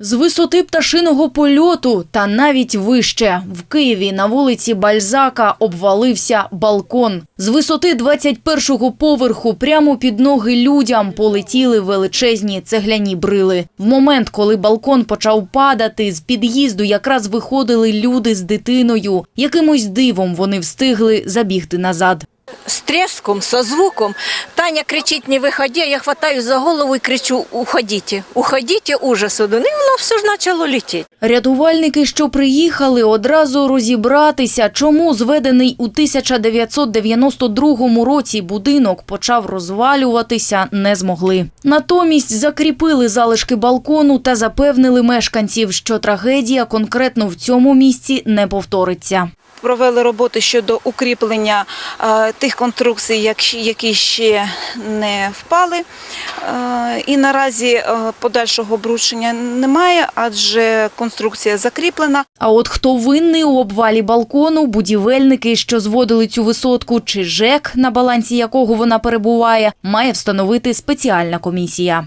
З висоти пташиного польоту та навіть вище в Києві на вулиці Бальзака обвалився балкон. З висоти 21-го поверху прямо під ноги людям полетіли величезні цегляні брили. В момент, коли балкон почав падати, з під'їзду якраз виходили люди з дитиною. Якимось дивом вони встигли забігти назад. С треском, со звуком. Таня кричить, не виходи, а я хватаю за голову і кричу, уходите, уходите, ужас один. І воно все ж почало летіти. Рятувальники, що приїхали, одразу розібратися, чому зведений у 1992 році будинок почав розвалюватися, не змогли. Натомість закріпили залишки балкону та запевнили мешканців, що трагедія конкретно в цьому місці не повториться. Провели роботи щодо укріплення е, тих конструкцій, які ще не впали. Е, і наразі е, подальшого обрушення немає, адже конструкція закріплена. А от хто винний у обвалі балкону, будівельники, що зводили цю висотку, чи ЖЕК, на балансі якого вона перебуває, має встановити спеціальна комісія.